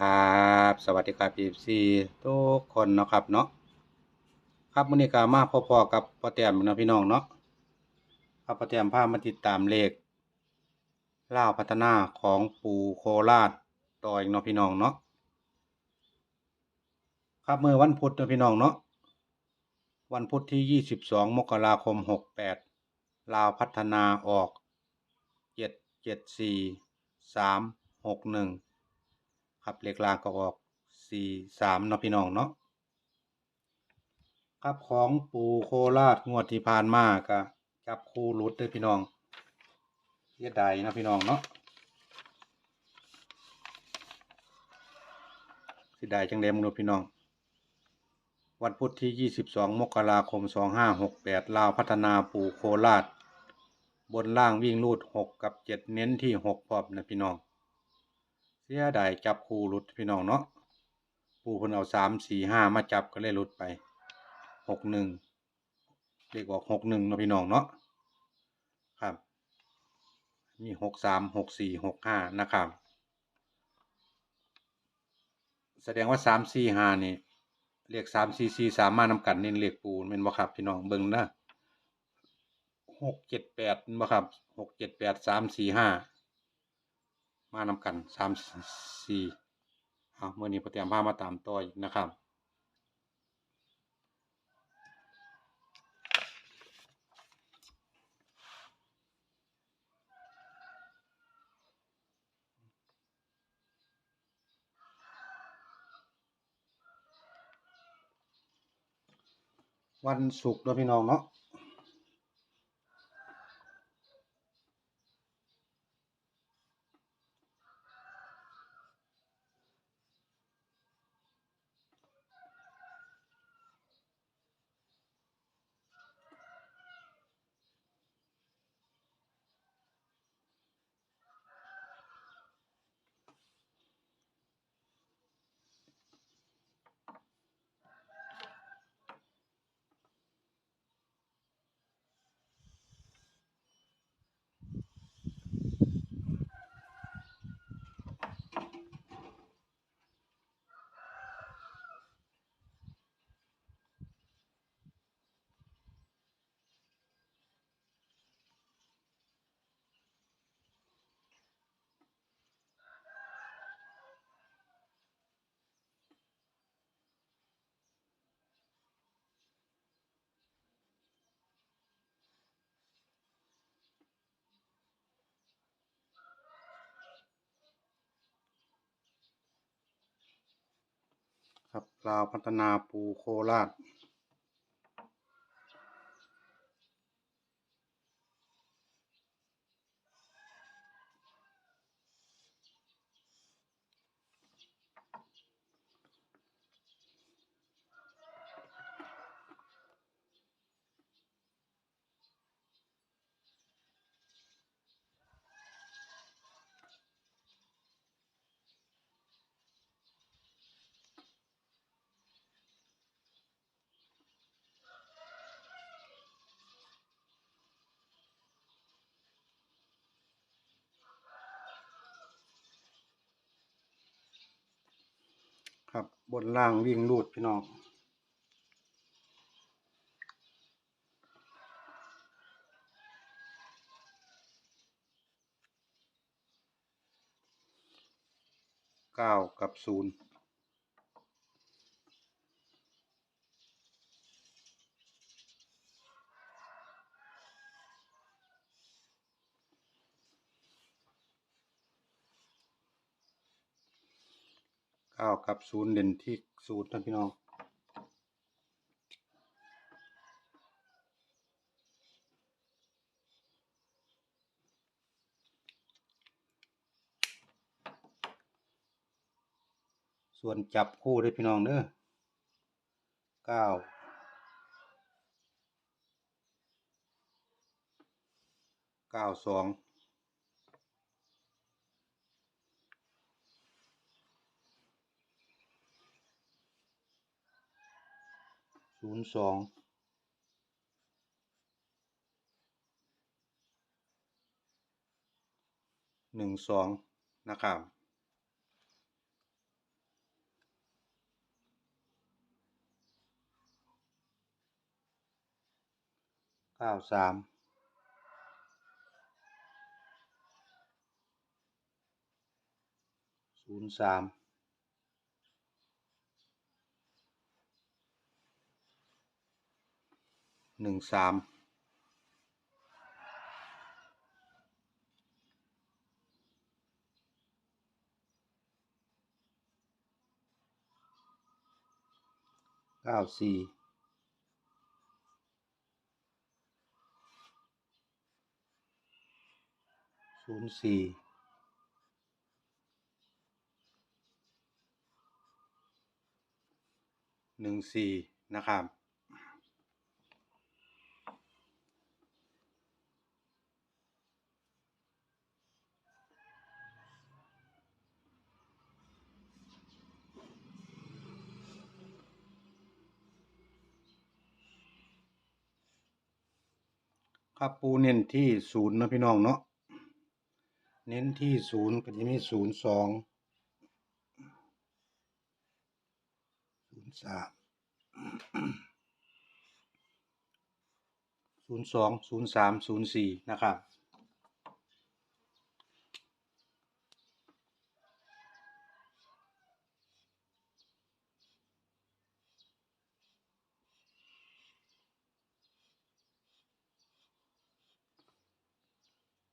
ครับสวัสดีครับพีซีทุกคนเนาะครับเนาะครับมื้อนี้ก็มาพอๆกับพ่อแต้มเนาะพี่น้องเนาะครับพ่อแต้มพามาติดตามเลขล่าวพัฒนาของปูโคราชต่ออีกเนาะพี่น้องเนาะครับเมื่อวันพุธเนาะพี่น้องเนาะวันพุธที่ 22 มกราคม 68 ลาวพัฒนาออก 774 361 ครับเลขล่างก็ออกสี่สามเนาะพี่น้องเนาะครับของปูโคราชงวดที่ผ่านมาก็จับคู่หลุดเด้วยพี่น้องเสียดายนะพี่น้องเนาะเสียดายจังเดมเนาะพี่น้อง วันพุธที่ 22 มกราคม 2568 ลาวพัฒนาปูโคราช บนล่างวิ่งรูด 6 กับ 7 เน้นที่ 6พรอมนะพี่น้อง สียดายจับคู่หลุดพี่น้องเนาะปูเพิ่นเอาสามสี่ห้ามาจับก็เลยหลุดไปหกหนึ่งเลขออกหกหนึ่งเนาะพี่น้องเนาะครับ มีหกสามหกสี่หกห้านะครับ แสดงว่าสามสี่ห้านี่เลขสามสี่สี่สามมานำกันนี่เลขปูเป็นบ่ครับพี่น้องเบิ่งนะหกเจ็ดแปดบ่ครับหกเจ็ดแปดสามสี่ห้า มานำกันสามสี่เอาเมื่อนี้พอเตรียมผ้ามาตามต่ออีกนะครับวันศุกร์เนาะพี่น้องเนาะ ครับลาวพัฒนาปูโคราช ครับบนล่างวิ่งรูดพี่น้องเก้ากับศูนย์ เก้ากับศูนย์เด่นที่ศูนย์ท่านพี่น้องส่วนจับคู่ด้วยพี่น้องเด้อเก้าเก้าสอง ศูนย์สองหนึ่งสองนะครับเก้าสามศูนย์สาม หนึ่งสามเก้าสี่ศูนย์สี่หนึ่งสี่นะครับ ครับปูเน้นที่ศูนย์นะพี่น้องเนาะเน้นที่ศูนย์ก็จะมีศูนย์สองศูนย์สามศูนย์สองศูนย์สามศูนย์สี่นะครับ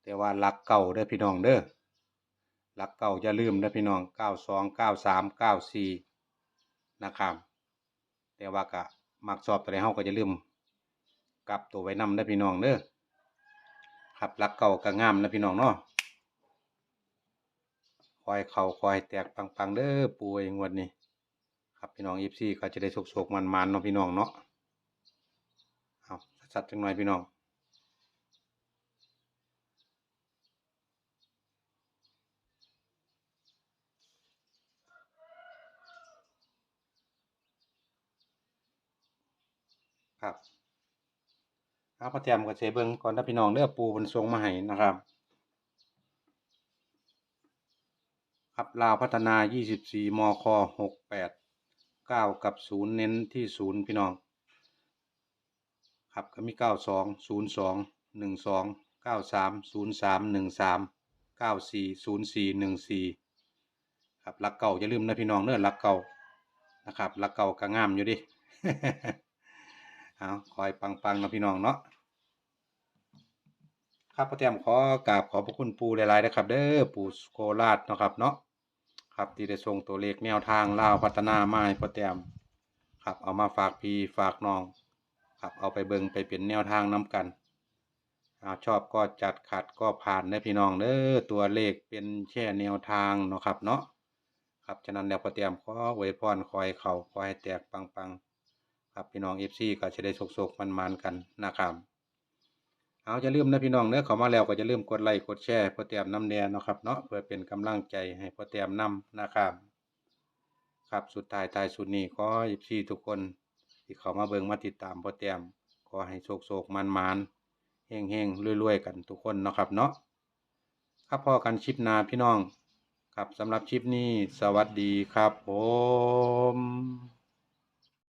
แต่ว่าหลักเก่าเด้อพี่น้องเด้อหลักเก่าอย่าลืมเด้อพี่น้องเก้าสองเก้าสามเก้าสี่นะครับ แต่ว่าก็มักสอบตัวใดเฮาก็จะลืมกลับตัวไว้นำเด้อพี่น้องเด้อครับหลักเก่าก็งามนะพี่น้องเนาะคอยเข่าคอยแตกปังๆเด้อปูไอ้งวดนี้ครับพี่น้องอีฟซี่ก็จะได้โศกๆมันๆเนาะพี่น้องเนาะเอาสัดจังหน่อยพี่น้อง ครับเอาพระแจมกับเสเบิงก่อนนะพี่น้องเด้อกปูบนทรงมาให้นะครับ ครับลาวพัฒนา 24 มค 68 9 กับ 0 เน้นที่ 0 พี่น้อง ครับก็มี 92 02 12 93 03 13 94 04 14 ครับลักเก่าอย่าลืมนะพี่น้องเด้อลักเก่านะครับลักเก่าก็งามอยู่ดิ เอาคอยปังๆนะพี่น้องเนาะครับพ่อแต้มขอกราบขอบพระคุณปูหลายๆนะครับ เด้อปูโคราชเนาะครับเนาะครับที่ได้ส่งตัวเลขแนวทางลาวพัฒนามาให้พ่อแต้มครับเอามาฝากพี่ฝากน้อง ครับเอาไปเบิงไปเป็นแนวทางน้กันเอาชอบก็จัดขัดก็ผ่านนะพี่น้องเด้อตัวเลขเป็นแค่แนวทางเนาะครับเนาะครับฉะนั้นแล้วพ่อแต้มขออวยพรคอยเข่าคอยแตกปังๆ ครับพี่น้องเอฟซีก็จะได้โศกๆมันๆกันนะครับเอาจะลืมนะพี่น้องเนื้อเขามาแล้วก็จะลืมกดไลค์กดแชร์เพื่อเตรียมน้ำแดงนะครับเนาะเพื่อเป็นกำลังใจให้เพื่อเตรียมน้ำนะครับครับสุดท้ายทายสุดนี้ขอเอฟซีทุกคนที่เขามาเบิ่งมาติดตามเพื่อเตรียมขอให้โศกๆมันๆเฮงๆรวยๆกันทุกคนนะครับเนาะครับพอกันชิปนาพี่น้อง ครับสำหรับชิปนี้สวัสดีครับผม